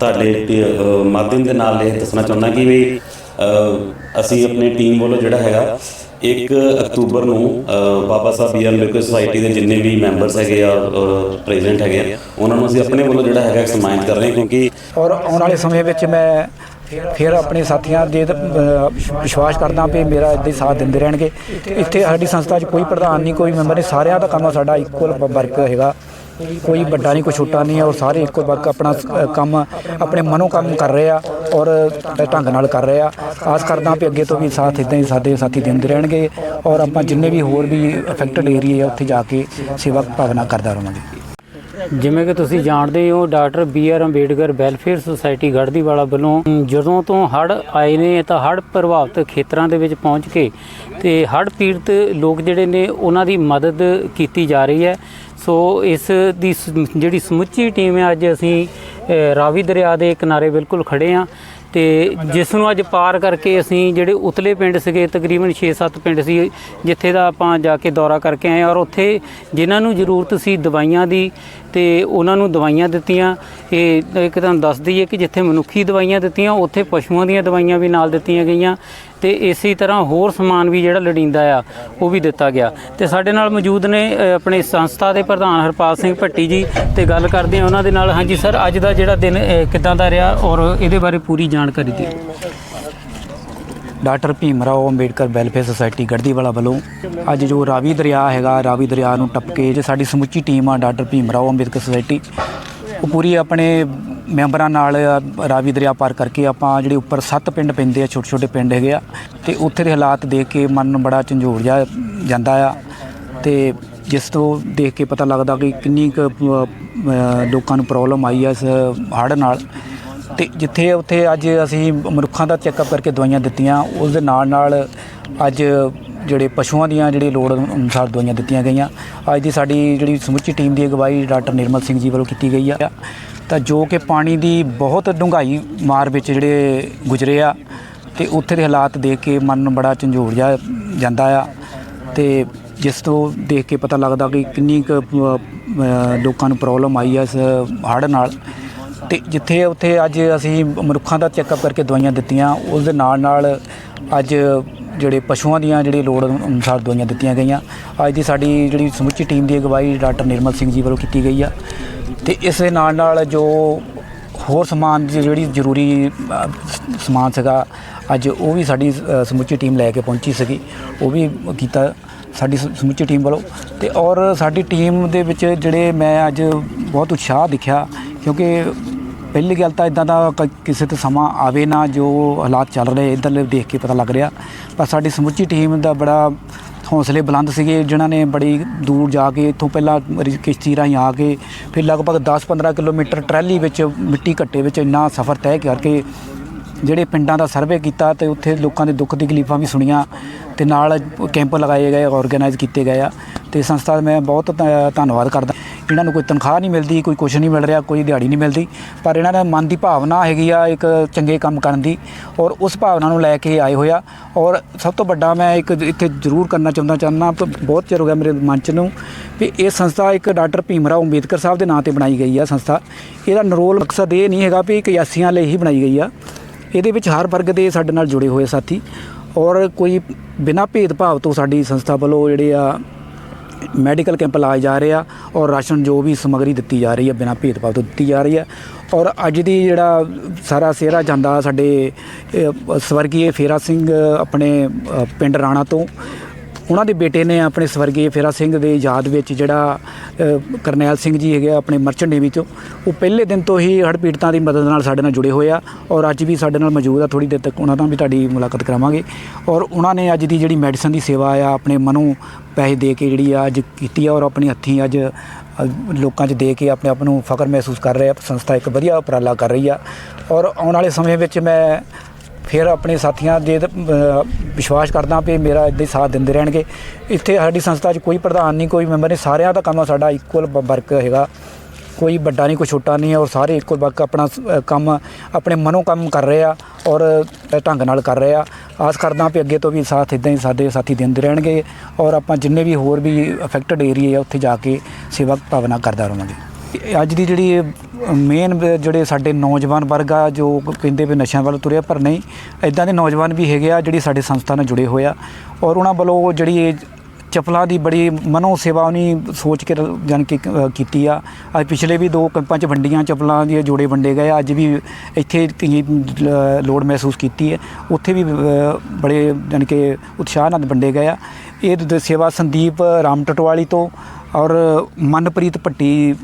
ਤੁਹਾਡੇ ਮਾਧਿਅਮ ਦੇ ਨਾਲ ਇਹ ਦੱਸਣਾ ਚਾਹੁੰਦਾ ਕਿ ਵੀ ਅਸੀਂ ਆਪਣੀ ਟੀਮ ਵੱਲੋਂ ਜਿਹੜਾ ਹੈਗਾ 1 ਅਕਤੂਬਰ ਨੂੰ ਬਾਬਾ ਸਾਹਿਬ ਬੀਆਰ ਅੰਬੇਡਕਰ ਸੁਸਾਇਟੀ ਦੇ ਜਿੰਨੇ ਵੀ ਮੈਂਬਰਸ ਹੈਗੇ ਆ ਪ੍ਰੈਜ਼ੀਡੈਂਟ ਹੈਗੇ ਆ, ਉਹਨਾਂ ਨੂੰ ਅਸੀਂ ਆਪਣੇ ਵੱਲੋਂ ਜਿਹੜਾ ਹੈਗਾ ਸਨਮਾਨਿਤ ਕਰ ਰਹੇ ਕਿਉਂਕਿ ਔਰ ਆਉਣ ਵਾਲੇ ਸਮੇਂ ਵਿੱਚ ਮੈਂ ਫਿਰ ਆਪਣੇ ਸਾਥੀਆਂ ਦੇ ਵਿਸ਼ਵਾਸ ਕਰਦਾ ਵੀ ਮੇਰਾ ਇੱਦਾਂ ਹੀ ਸਾਥ ਦਿੰਦੇ ਰਹਿਣਗੇ। ਇੱਥੇ ਸਾਡੀ ਸੰਸਥਾ 'ਚ ਕੋਈ ਪ੍ਰਧਾਨ ਨਹੀਂ, ਕੋਈ ਮੈਂਬਰ ਨਹੀਂ, ਸਾਰਿਆਂ ਦਾ ਕੰਮ ਸਾਡਾ ਇਕੁਅਲ ਵਰਕ ਹੈਗਾ। ਕੋਈ ਵੱਡਾ ਨਹੀਂ ਕੋਈ ਛੋਟਾ ਨਹੀਂ ਔਰ ਸਾਰੇ ਇੱਕੋ ਵਰਕ ਆਪਣਾ ਅ, ਕੰਮ ਆਪਣੇ ਮਨੋਂ ਕੰਮ ਕਰ ਰਹੇ ਆ ਔਰ ਢੰਗ ਨਾਲ ਕਰ ਰਹੇ ਆ। ਆਸ ਕਰਦਾ ਵੀ ਅੱਗੇ ਤੋਂ ਵੀ ਸਾਥ ਇਦਾਂ ਹੀ ਸਾਡੇ ਸਾਥੀ ਦਿੰਦੇ ਰਹਿਣਗੇ ਔਰ ਆਪਾਂ ਜਿੰਨੇ ਵੀ ਹੋਰ ਵੀ ਅਫੈਕਟਡ ਏਰੀਆ ਆ ਉੱਥੇ ਜਾ ਕੇ ਸੇਵਾ ਭਾਵਨਾ ਕਰਦਾ ਰਹਾਂਗੇ। ਜਿਵੇਂ ਕਿ ਤੁਸੀਂ ਜਾਣਦੇ ਹੋ, doctor B R Ambedkar welfare society Gardiwala ਵੱਲੋਂ ਜਦੋਂ ਤੋਂ ਹੜ੍ਹ ਆਏ ਨੇ ਤਾਂ ਹੜ੍ਹ ਪ੍ਰਭਾਵਿਤ ਖੇਤਰਾਂ ਦੇ ਵਿੱਚ ਪਹੁੰਚ ਕੇ ਤੇ ਹੜ੍ਹ ਪੀੜਤ ਲੋਕ ਜਿਹੜੇ ਨੇ, ਉਹਨਾਂ ਦੀ ਮਦਦ ਕੀਤੀ ਜਾ ਰਹੀ ਹੈ। ਸੋ ਇਸ ਦੀ ਸ- ਜਿਹੜੀ ਸਮੁੱਚੀ ਟੀਮ ਹੈ, ਅੱਜ ਅਸੀਂ ਰਾਵੀ ਦਰਿਆ ਦੇ ਕਿਨਾਰੇ ਬਿਲਕੁਲ ਖੜੇ ਆ ਤੇ ਜਿਸ ਨੂੰ ਅੱਜ ਪਾਰ ਕਰਕੇ ਅਸੀਂ ਜਿਹੜੇ ਉਤਲੇ ਪਿੰਡ ਸੀਗੇ, ਤਕਰੀਬਨ 6-7 ਪਿੰਡ ਸੀ, ਜਿੱਥੇ ਦਾ ਆਪਾਂ ਜਾ ਕੇ ਦੌਰਾ ਕਰਕੇ ਆਏ ਔਰ ਉੱਥੇ ਜਿਨ੍ਹਾਂ ਨੂੰ ਜ਼ਰੂਰਤ ਸੀ ਦਵਾਈਆਂ ਦੀ ਤੇ ਉਹਨਾਂ ਨੂੰ ਦਵਾਈਆਂ ਦਿੱਤੀਆਂ। ਇਹ ਇੱਕ ਤੁਹਾਨੂੰ ਦੱਸ ਦਈਏ ਕਿ ਜਿੱਥੇ ਮਨੁੱਖੀ ਦਵਾਈਆਂ ਦਿੱਤੀਆਂ, ਉੱਥੇ ਪਸ਼ੂਆਂ ਦੀਆਂ ਦਵਾਈਆਂ ਵੀ ਨਾਲ ਦਿੱਤੀਆਂ ਗਈਆਂ। ਤੇ ਇਸੇ ਤਰ੍ਹਾਂ ਹੋਰ ਸਮਾਨ ਵੀ ਜਿਹੜਾ ਲੋੜੀਂਦਾ ਆ ਉਹ ਵੀ ਦਿੱਤਾ ਗਿਆ। ਤੇ ਸਾਡੇ ਨਾਲ ਮੌਜੂਦ ਨੇ ਆਪਣੇ ਸੰਸਥਾ ਦੇ ਪ੍ਰਧਾਨ ਹਰਪਾਲ ਸਿੰਘ ਭੱਟੀ ਜੀ ਤੇ ਗੱਲ ਕਰਦੇ ਆ ਉਹਨਾਂ ਦੇ ਨਾਲ। ਹਾਂਜੀ ਸਰ ਅੱਜ ਦਾ ਜਿਹੜਾ ਦਿਨ ਅ, ਕਿੱਦਾਂ ਦਾ ਰਿਹਾ ਔਰ ਇਹਦੇ ਬਾਰੇ ਪੂਰੀ ਜਾਣਕਾਰੀ ਦਿਓ। Doctor Bhim Rao Ambedkar welfare society Gardiwala ਵੱਲੋਂ ਅੱਜ ਜੋ ਰਾਵੀ ਦਰਿਆ ਹੈਗਾ ਰਾਵੀ ਦਰਿਆ ਨੂੰ ਟੱਪ ਕੇ ਜੇ ਸਾਡੀ ਸਮੁੱਚੀ ਟੀਮ ਆ ਡਾਕਟਰ ਭੀਮ ਰਾਓ ਅੰਬੇਡਕਰ ਸੁਸਾਇਟੀ ਉਹ ਪੂਰੀ ਆਪਣੇ ਮੈਂਬਰਾਂ ਨਾਲ ਰਾਵੀ ਦਰਿਆ ਪਾਰ ਕਰਕੇ ਆਪਾਂ ਜਿਹੜੇ ਉੱਪਰ ਸੱਤ ਪਿੰਡ ਪੈਂਦੇ ਆ ਛੋਟੇ ਛੋਟੇ ਪਿੰਡ ਹੈਗੇ ਆ, ਤੇ ਉੱਥੇ ਦੇ ਹਾਲਾਤ ਦੇਖ ਕੇ ਮਨ ਨੂੰ ਬੜਾ ਝੰਜੋੜ ਜਾ ਜਾਂਦਾ ਆ। ਤੇ ਜਿਸ ਤੋਂ ਦੇਖ ਕੇ ਪਤਾ ਲੱਗਦਾ ਕਿ ਕਿੰਨੀ ਕੁ ਲੋਕਾਂ ਨੂੰ ਪ੍ਰੋਬਲਮ ਆਈ ਹੈ ਇਸ ਹੜ੍ਹ ਨਾਲ। ਤੇ ਜਿੱਥੇ ਉੱਥੇ ਅੱਜ ਅਸੀਂ ਮਨੁੱਖਾਂ ਦਾ ਚੈੱਕਅਪ ਕਰਕੇ ਦਵਾਈਆਂ ਦਿੱਤੀਆਂ, ਉਸ ਦੇ ਨਾਲ ਨਾਲ ਅੱਜ ਜਿਹੜੇ ਪਸ਼ੂਆਂ ਦੀਆਂ ਜਿਹੜੀ ਲੋੜ ਅਨੁਸਾਰ ਦਵਾਈਆਂ ਦਿੱਤੀਆਂ ਗਈਆਂ। ਅੱਜ ਦੀ ਸਾਡੀ ਜਿਹੜੀ ਸਮੁੱਚੀ ਟੀਮ ਦੀ ਅਗਵਾਈ ਡਾਕਟਰ ਨਿਰਮਲ ਸਿੰਘ ਜੀ ਵੱਲੋਂ ਕੀਤੀ ਗਈ ਆ। ਤਾਂ ਜੋ ਕਿ ਪਾਣੀ ਦੀ ਬਹੁਤ ਡੂੰਘਾਈ ਮਾਰ ਵਿੱਚ ਜਿਹੜੇ ਗੁਜ਼ਰੇ ਆ, ਤੇ ਉੱਥੇ ਦੇ ਹਾਲਾਤ ਦੇਖ ਕੇ ਮਨ ਨੂੰ ਬੜਾ ਝੰਜੋੜ ਜਾ ਜਾਂਦਾ ਆ। ਤੇ ਜਿਸ ਤੋਂ ਦੇਖ ਕੇ ਪਤਾ ਲੱਗਦਾ ਕਿ ਕਿੰਨੀ ਕੁ ਲੋਕਾਂ ਨੂੰ ਪ੍ਰੋਬਲਮ ਆਈ ਆ ਇਸ ਹੜ੍ਹ ਨਾਲ। ਤੇ ਜਿੱਥੇ ਉੱਥੇ ਅੱਜ ਅਸੀਂ ਮਨੁੱਖਾਂ ਦਾ ਚੈੱਕਅਪ ਕਰਕੇ ਦਵਾਈਆਂ ਦਿੱਤੀਆਂ, ਉਸ ਦੇ ਨਾਲ ਨਾਲ ਅੱਜ ਜਿਹੜੇ ਪਸ਼ੂਆਂ ਦੀਆਂ ਜਿਹੜੀ ਲੋੜ ਅਨੁਸਾਰ ਦਵਾਈਆਂ ਦਿੱਤੀਆਂ ਗਈਆਂ। ਅੱਜ ਦੀ ਸਾਡੀ ਜਿਹੜੀ ਸਮੁੱਚੀ ਟੀਮ ਦੀ ਅਗਵਾਈ ਡਾਕਟਰ ਨਿਰਮਲ ਸਿੰਘ ਜੀ ਵੱਲੋਂ ਕੀਤੀ ਗਈ ਆ। ਤੇ ਇਸ ਦੇ ਨਾਲ ਨਾਲ ਜੋ ਹੋਰ ਸਮਾਨ ਦੀ ਜਿਹੜੀ ਜ਼ਰੂਰੀ ਸਮਾਨ ਸੀਗਾ, ਅੱਜ ਉਹ ਵੀ ਸਾਡੀ ਸਮੁੱਚੀ ਟੀਮ ਲੈ ਕੇ ਪਹੁੰਚੀ ਸੀਗੀ। ਉਹ ਵੀ ਕੀਤਾ ਸਾਡੀ ਸਮੁੱਚੀ ਟੀਮ ਵੱਲੋਂ। ਤੇ ਔਰ ਸਾਡੀ ਟੀਮ ਦੇ ਵਿੱਚ ਜਿਹੜੇ ਮੈਂ ਅੱਜ ਬਹੁਤ ਉਤਸ਼ਾਹ ਦਿਖਿਆ, ਕਿਉਂਕਿ ਪਹਿਲੀ ਗੱਲ ਤਾਂ ਇਦਾਂ ਦਾ ਕ- ਕਿਸੇ ਤੇ ਸਮਾਂ ਆਵੇ ਨਾ, ਜੋ ਹਾਲਾਤ ਚੱਲ ਰਹੇ ਇੱਧਰਲੇ ਦੇਖ ਕੇ ਪਤਾ ਲੱਗ ਰਿਹਾ। ਪਰ ਸਾਡੀ ਸਮੁੱਚੀ ਟੀਮ ਦਾ ਬੜਾ ਹੌਸਲੇ ਬੁਲੰਦ ਸੀਗੇ, ਜਿਨ੍ਹਾਂ ਨੇ ਬੜੀ ਦੂਰ ਜਾ ਕੇ, ਇੱਥੋਂ ਪਹਿਲਾਂ ਰੀ- ਕਿਸ਼ਤੀ ਰਾਹੀਂ ਆ ਕੇ, ਫਿਰ ਲਗਭਗ 10-15 ਕਿਲੋਮੀਟਰ ਟਰੈਲੀ ਵਿੱਚ, ਮਿੱਟੀ ਘੱਟੇ ਵਿੱਚ ਇੰਨਾ ਸਫ਼ਰ ਤੈਅ ਕਰਕੇ ਜਿਹੜੇ ਪਿੰਡਾਂ ਦਾ ਸਰਵੇ ਕੀਤਾ ਤੇ ਉੱਥੇ ਲੋਕਾਂ ਦੇ ਦੁੱਖ ਤਕਲੀਫਾਂ ਵੀ ਸੁਣੀਆਂ ਤੇ ਨਾਲ ਕੈਂਪ ਲਗਾਏ ਗਏ ਆਰਗੇਨਾਈਜ਼ ਕੀਤੇ ਗਏ ਆ ਤੇ ਸੰਸਥਾ ਦਾ ਮੈਂ ਬਹੁਤ ਧ- ਧੰਨਵਾਦ ਕਰਦਾ। ਇਹਨਾਂ ਨੂੰ ਕੋਈ ਤਨਖਾਹ ਨਹੀਂ ਮਿਲਦੀ, ਕੋਈ ਕੁਝ ਨਹੀਂ ਮਿਲ ਰਿਹਾ, ਕੋਈ ਦਿਹਾੜੀ ਨਹੀਂ ਮਿਲਦੀ, ਪਰ ਇਹਨਾਂ ਦਾ ਮਨ ਦੀ ਭਾਵਨਾ ਹੈਗੀ ਆ ਇੱਕ ਚੰਗੇ ਕੰਮ ਕਰਨ ਦੀ ਔਰ ਉਸ ਭਾਵਨਾ ਨੂੰ ਲੈ ਕੇ ਆਏ ਹੋਇਆ ਔਰ ਸਭ ਤੋਂ ਵੱਡਾ ਮੈਂ ਇੱਕ ਇੱਥੇ ਜ਼ਰੂਰ ਕਰਨਾ ਚਾਹੁੰਦਾ ਚਾਹੁੰਦਾ ਬਹੁਤ ਚਿਰ ਹੋ ਗਿਆ ਮੇਰੇ ਮਨ ਚ ਨੂੰ ਵੀ ਇਹ ਸੰਸਥਾ ਇੱਕ ਡਾਕਟਰ ਭੀਮ ਰਾਓ ਅੰਬੇਦਕਰ ਸਾਹਿਬ ਦੇ ਨਾਂ ਤੇ ਬਣਾਈ ਗਈ ਆ ਸੰਸਥਾ। ਇਹਦਾ ਨਰੋਲ ਮਕਸਦ ਇਹ ਨਹੀਂ ਹੈਗਾ ਵੀ ਇੱਕ ਕਿਆਸੀਆਂ ਲਈ ਹੀ ਬਣਾਈ ਗਈ ਆ। ਇਹਦੇ ਵਿੱਚ ਹਰ ਵਰਗ ਦੇ ਸਾਡੇ ਨਾਲ ਜੁੜੇ ਹੋਏ ਸਾਥੀ। ਔਰ ਕੋਈ ਬਿਨਾਂ ਭੇਦਭਾਵ ਤੋਂ ਸਾਡੀ ਸੰਸਥਾ ਵੱਲੋਂ ਜਿਹੜੇ ਆ ਮੈਡੀਕਲ ਕੈਂਪ ਲਾਏ ਜਾ ਰਹੇ ਆ ਔਰ ਰਾਸ਼ਨ ਜੋ ਵੀ ਸਮੱਗਰੀ ਦਿੱਤੀ ਜਾ ਰਹੀ ਹੈ ਬਿਨਾਂ ਭੇਦਭਾਵ ਤੋਂ ਦਿੱਤੀ ਜਾ ਰਹੀ ਹੈ ਔਰ ਅੱਜ ਦੀ ਜਿਹੜਾ ਸਾਰਾ ਸਿਹਰਾ ਜਾਂਦਾ ਸਾਡੇ ਸਵਰਗੀ ਸਵਰਗੀਏ ਫੇਰਾ ਸਿੰਘ ਆਪਣੇ ਪਿੰਡ ਰਾਣਾ ਤੋਂ ਉਹਨਾਂ ਦੇ ਬੇਟੇ ਨੇ ਆਪਣੇ ਸਵਰਗੀ ਫੇਰਾ ਸਿੰਘ ਦੇ ਯਾਦ ਵਿੱਚ ਜਿਹੜਾ ਕਰਨੈਲ ਸਿੰਘ ਜੀ ਹੈਗੇ ਆ ਆਪਣੇ ਮਰਚੈਂਟ ਨੇਵੀ ਤੋਂ ਉਹ ਪਹਿਲੇ ਦਿਨ ਤੋਂ ਹੀ ਹੜ੍ਹ ਪੀੜਤਾਂ ਦੀ ਮਦਦ ਨਾਲ ਸਾਡੇ ਨਾਲ ਜੁੜੇ ਹੋਏ ਆ ਔਰ ਅੱਜ ਵੀ ਸਾਡੇ ਨਾਲ ਮੌਜੂਦ ਆ ਥੋੜੀ ਦੇਰ ਤੱਕ ਉਹਨਾਂ ਨਾਲ ਵੀ ਤੁਹਾਡੀ ਮੁਲਾਕਾਤ ਕਰਾਵਾਂਗੇ। ਔਰ ਉਹਨਾਂ ਨੇ ਅੱਜ ਦੀ ਜਿਹੜੀ ਮੈਡੀਸਨ ਦੀ ਸੇਵਾ ਆ, ਆਪਣੇ ਮਨੋਂ ਪੈਸੇ ਦੇ ਕੇ ਜਿਹੜੀ ਆ, ਅੱਜ ਕੀਤੀ ਆ ਔਰ ਆਪਣੀ ਹੱਥੀਂ ਅੱਜ ਲੋਕਾਂ 'ਚ ਦੇ ਕੇ ਆਪਣੇ ਆਪ ਨੂੰ ਫਖਰ ਮਹਿਸੂਸ ਕਰ ਰਹੇ ਆ, ਸੰਸਥਾ ਇੱਕ ਵਧੀਆ ਉਪਰਾਲਾ ਕਰ ਰਹੀ ਆ। ਔਰ ਆਉਣ ਵਾਲੇ ਸਮੇਂ ਵਿੱਚ ਮੈਂ ਫਿਰ ਆਪਣੇ ਸਾਥੀਆਂ ਦੇ ਵਿਸ਼ਵਾਸ ਕਰਦਾ ਵੀ ਮੇਰਾ ਇੱਦਾਂ ਹੀ ਸਾਥ ਦਿੰਦੇ ਰਹਿਣਗੇ। ਇੱਥੇ ਸਾਡੀ ਸੰਸਥਾ 'ਚ ਕੋਈ ਪ੍ਰਧਾਨ ਨਹੀਂ, ਕੋਈ ਮੈਂਬਰ ਨਹੀਂ, ਸਾਰਿਆਂ ਦਾ ਕੰਮ ਸਾਡਾ ਇਕੁਅਲ ਵਰਕ ਹੈਗਾ। ਕੋਈ ਵੱਡਾ ਨਹੀਂ, ਕੋਈ ਛੋਟਾ ਨਹੀਂ, ਔਰ ਸਾਰੇ ਇੱਕੋ ਵਰਕ ਆਪਣਾ ਕੰਮ ਆਪਣੇ ਮਨੋਂ ਕੰਮ ਕਰ ਰਹੇ ਆ ਔਰ ਢੰਗ ਨਾਲ ਕਰ ਰਹੇ ਆ। ਆਸ ਕਰਦਾ ਵੀ ਅੱਗੇ ਤੋਂ ਵੀ ਸਾਥ ਇਦਾਂ ਹੀ ਸਾਡੇ ਸਾਥੀ ਦਿੰਦੇ ਰਹਿਣਗੇ ਔਰ ਆਪਾਂ ਜਿੰਨੇ ਵੀ ਹੋਰ ਵੀ ਅਫੈਕਟਡ ਏਰੀਆ ਆ, ਉੱਥੇ ਜਾ ਕੇ ਸੇਵਾ ਭਾਵਨਾ ਕਰਦਾ ਰਹਾਂਗੇ ਅੱਜ ਦੀ ਜਿਹੜੀ ਮੇਨ ਜਿਹੜੇ ਸਾਡੇ ਨੌਜਵਾਨ ਵਰਗ ਆ, ਜੋ ਕਹਿੰਦੇ ਵੀ ਨਸ਼ਿਆਂ ਵੱਲ ਤੁਰਿਆ, ਪਰ ਨਹੀਂ ਇਦਾਂ ਦੇ ਨੌਜਵਾਨ ਵੀ ਹੈਗੇ ਆ, ਜਿਹੜੀ ਸਾਡੇ ਸੰਸਥਾ ਨਾਲ ਜੁੜੇ ਹੋਏ ਆ। ਔਰ ਉਹਨਾਂ ਵੱਲੋਂ ਜਿਹੜੀ ਇਹ ਚਪਲਾਂ ਦੀ ਬੜੀ ਮਨੋ ਸੇਵਾ ਉਹਨੀ ਸੋਚ ਕੇ ਜਾਨ ਕਿ ਕੀਤੀ ਆ। ਅੱਜ ਪਿਛਲੇ ਵੀ ਦੋ ਕੈਂਪਾਂ 'ਚ ਵੰਡੀਆਂ ਚਪਲਾਂ ਦੇ ਜੋੜੇ ਵੰਡੇ ਗਏ ਆ। ਅੱਜ ਵੀ ਇੱਥੇ ਕਈ ਲੋੜ ਮਹਿਸੂਸ ਕੀਤੀ ਹੈ ਉੱਥੇ ਵੀ ਬੜੇ ਜਾਨ ਕਿ ਉਤਸ਼ਾਹ ਨਾਲ ਵੰਡੇ ਗਏ ਆ। ਇਹ ਦ- ਸੇਵਾ ਸੰਦੀਪ ਰਾਮ ਟਟਵਾਲੀ ਤੋਂ ਔਰ ਮਨਪ੍ਰੀਤ ਭੱਟੀ